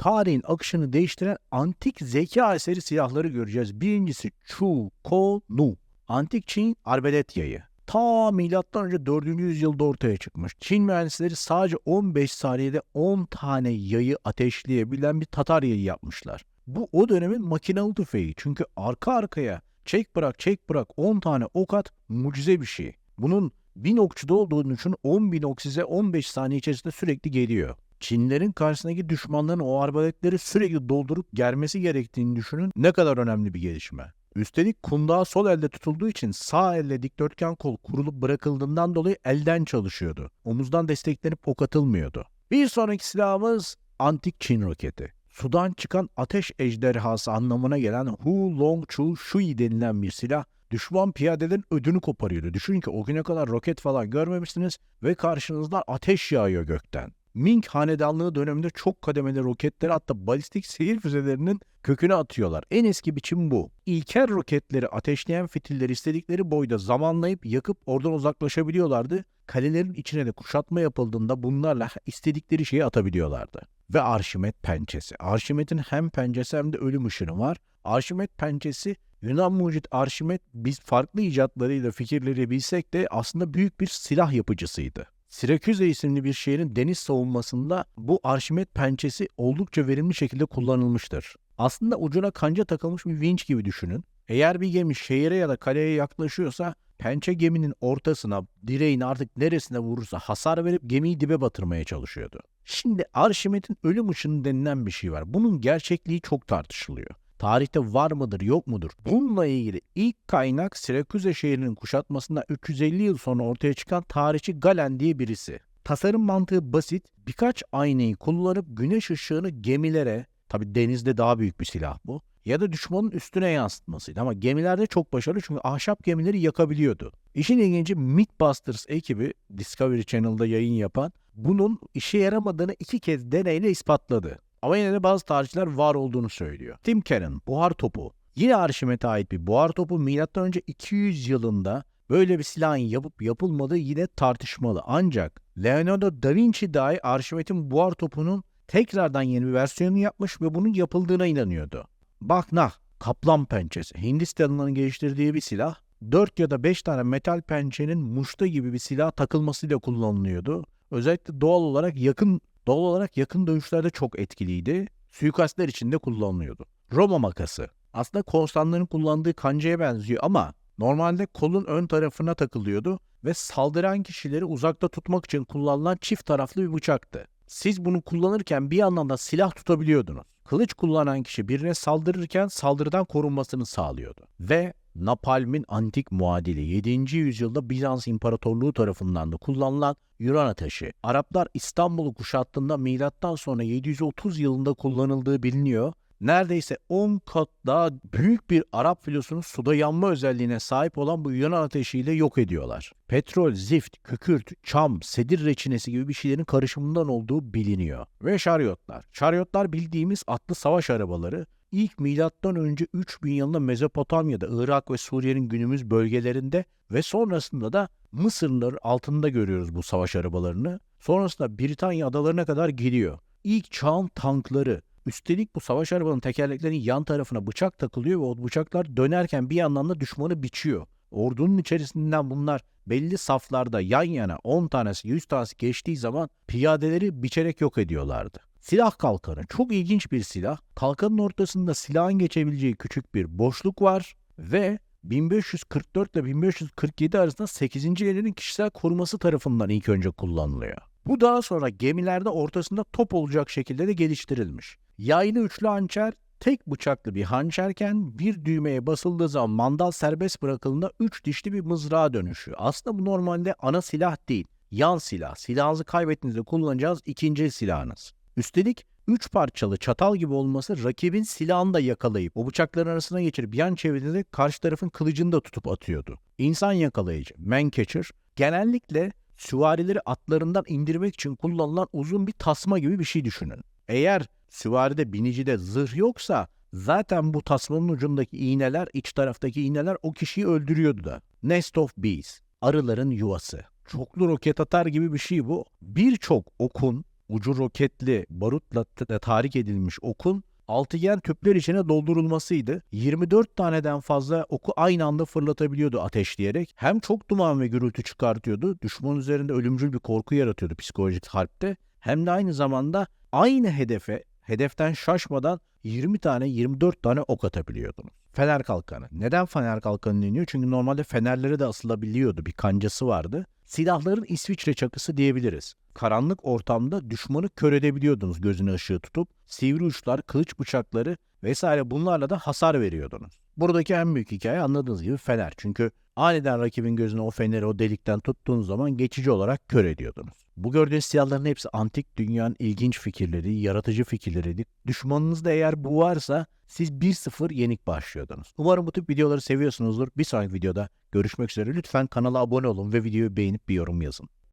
tarihin akışını değiştiren antik zeka eseri silahları göreceğiz. Birincisi Chu Ko. Antik Çin arbelet yayı. Ta milattan önce 4. yüzyılda ortaya çıkmış. Çin mühendisleri sadece 15 saniyede 10 tane yayı ateşleyebilen bir Tatar yayı yapmışlar. Bu o dönemin makinalı tüfeği. Çünkü arka arkaya çek bırak çek bırak 10 tane ok at mucize bir şey. Bunun bin okçuda olduğunu düşün 10 bin ok size 15 saniye içerisinde sürekli geliyor. Çinlerin karşısındaki düşmanların o arbaletleri sürekli doldurup germesi gerektiğini düşünün ne kadar önemli bir gelişme. Üstelik kundağı sol elde tutulduğu için sağ elle dikdörtgen kol kurulup bırakıldığından dolayı elden çalışıyordu. Omuzdan desteklenip ok atılmıyordu. Bir sonraki silahımız antik Çin roketi. Sudan çıkan ateş ejderhası anlamına gelen Hu Long Chu Shui denilen bir silah düşman piyadelerin ödünü koparıyordu. Düşünün ki o güne kadar roket falan görmemişsiniz ve karşınızda ateş yağıyor gökten. Ming hanedanlığı döneminde çok kademeli roketleri hatta balistik seyir füzelerinin köküne atıyorlar. En eski biçim bu. İlkel roketleri ateşleyen fitilleri istedikleri boyda zamanlayıp yakıp oradan uzaklaşabiliyorlardı. Kalelerin içine de kuşatma yapıldığında bunlarla istedikleri şeyi atabiliyorlardı. Ve Arşimet pençesi. Arşimet'in hem pençesi hem de ölüm ışını var. Arşimet pençesi Yunan mucit Arşimet biz farklı icatlarıyla fikirleri bilsek de aslında büyük bir silah yapıcısıydı. Siraküze isimli bir şehrin deniz savunmasında bu Arşimet pençesi oldukça verimli şekilde kullanılmıştır. Aslında ucuna kanca takılmış bir vinç gibi düşünün. Eğer bir gemi şehire ya da kaleye yaklaşıyorsa pençe geminin ortasına, direğin artık neresine vurursa hasar verip gemiyi dibe batırmaya çalışıyordu. Şimdi Arşimet'in ölüm ışını denilen bir şey var. Bunun gerçekliği çok tartışılıyor. Tarihte var mıdır yok mudur? Bununla ilgili ilk kaynak Siraküze şehrinin kuşatmasında 350 yıl sonra ortaya çıkan tarihçi Galen diye birisi. Tasarım mantığı basit. Birkaç aynayı kullanıp güneş ışığını gemilere, tabi denizde daha büyük bir silah bu, ya da düşmanın üstüne yansıtmasıydı. Ama gemilerde çok başarılı çünkü ahşap gemileri yakabiliyordu. İşin ilginci Mythbusters ekibi Discovery Channel'da yayın yapan bunun işe yaramadığını iki kez deneyle ispatladı. Ama yine de bazı tarihçiler var olduğunu söylüyor. Tim Cannon, buhar topu. Yine Arşimet'e ait bir buhar topu M.Ö. 200 yılında böyle bir silahın yapıp yapılmadığı yine tartışmalı. Ancak Leonardo da Vinci dahi Arşimet'in buhar topunun tekrardan yeni bir versiyonunu yapmış ve bunun yapıldığına inanıyordu. Bak nah, kaplan pençesi. Hindistanlıların geliştirdiği bir silah. 4 ya da 5 tane metal pençenin muşta gibi bir silah takılmasıyla kullanılıyordu. Özellikle doğal olarak yakın Doğal olarak yakın dövüşlerde çok etkiliydi. Suikastler için de kullanılıyordu. Roma makası. Aslında korsanların kullandığı kancaya benziyor ama normalde kolun ön tarafına takılıyordu ve saldıran kişileri uzakta tutmak için kullanılan çift taraflı bir bıçaktı. Siz bunu kullanırken bir yandan da silah tutabiliyordunuz. Kılıç kullanan kişi birine saldırırken saldırıdan korunmasını sağlıyordu. Ve napalmin antik muadili 7. yüzyılda Bizans İmparatorluğu tarafından da kullanılan Yunan ateşi. Araplar İstanbul'u kuşattığında milattan sonra 730 yılında kullanıldığı biliniyor. Neredeyse 10 kat daha büyük bir Arap filosunun suda yanma özelliğine sahip olan bu Yunan ateşiyle yok ediyorlar. Petrol, zift, kükürt, çam, sedir reçinesi gibi bir şeylerin karışımından olduğu biliniyor. Ve şaryotlar. Şaryotlar bildiğimiz atlı savaş arabaları ilk milattan önce 3000 yılında Mezopotamya'da, Irak ve Suriye'nin günümüz bölgelerinde ve sonrasında da Mısırlılar altında görüyoruz bu savaş arabalarını. Sonrasında Britanya adalarına kadar geliyor. İlk çağın tankları, Üstelik bu savaş arabanın tekerleklerinin yan tarafına bıçak takılıyor ve o bıçaklar dönerken bir yandan da düşmanı biçiyor. Ordunun içerisinden bunlar belli saflarda yan yana 10 tanesi 100 tanesi geçtiği zaman piyadeleri biçerek yok ediyorlardı. Silah kalkanı çok ilginç bir silah. Kalkanın ortasında silahın geçebileceği küçük bir boşluk var ve 1544 ile 1547 arasında 8. elinin kişisel koruması tarafından ilk önce kullanılıyor. Bu daha sonra gemilerde ortasında top olacak şekilde de geliştirilmiş. Yaylı üçlü hançer tek bıçaklı bir hançerken bir düğmeye basıldığı zaman mandal serbest bırakıldığında üç dişli bir mızrağa dönüşüyor. Aslında bu normalde ana silah değil, yan silah. Silahınızı kaybettiğinizde kullanacağınız ikinci silahınız. Üstelik üç parçalı çatal gibi olması rakibin silahını da yakalayıp o bıçakların arasına geçirip yan çevirdiğinde karşı tarafın kılıcını da tutup atıyordu. İnsan yakalayıcı, man catcher, genellikle süvarileri atlarından indirmek için kullanılan uzun bir tasma gibi bir şey düşünün. Eğer süvaride binicide zırh yoksa zaten bu tasmanın ucundaki iğneler, iç taraftaki iğneler o kişiyi öldürüyordu da. Nest of Bees, arıların yuvası. Çoklu roket atar gibi bir şey bu. Birçok okun ucu roketli barutla tahrik edilmiş okun altıgen tüpler içine doldurulmasıydı. 24 taneden fazla oku aynı anda fırlatabiliyordu ateşleyerek. Hem çok duman ve gürültü çıkartıyordu. Düşman üzerinde ölümcül bir korku yaratıyordu psikolojik harpte. Hem de aynı zamanda aynı hedefe, hedeften şaşmadan 20 tane 24 tane ok atabiliyordunuz. Fener kalkanı. Neden fener kalkanı deniyor? Çünkü normalde fenerlere de asılabiliyordu. Bir kancası vardı. Silahların İsviçre çakısı diyebiliriz. Karanlık ortamda düşmanı kör edebiliyordunuz gözüne ışığı tutup. Sivri uçlar, kılıç bıçakları vesaire bunlarla da hasar veriyordunuz. Buradaki en büyük hikaye anladığınız gibi fener. Çünkü aniden rakibin gözüne o feneri o delikten tuttuğunuz zaman geçici olarak kör ediyordunuz. Bu gördüğünüz silahların hepsi antik dünyanın ilginç fikirleri, yaratıcı fikirleriydi. Düşmanınızda eğer bu varsa siz 1-0 yenik başlıyordunuz. Umarım bu tip videoları seviyorsunuzdur. Bir sonraki videoda görüşmek üzere. Lütfen kanala abone olun ve videoyu beğenip bir yorum yazın.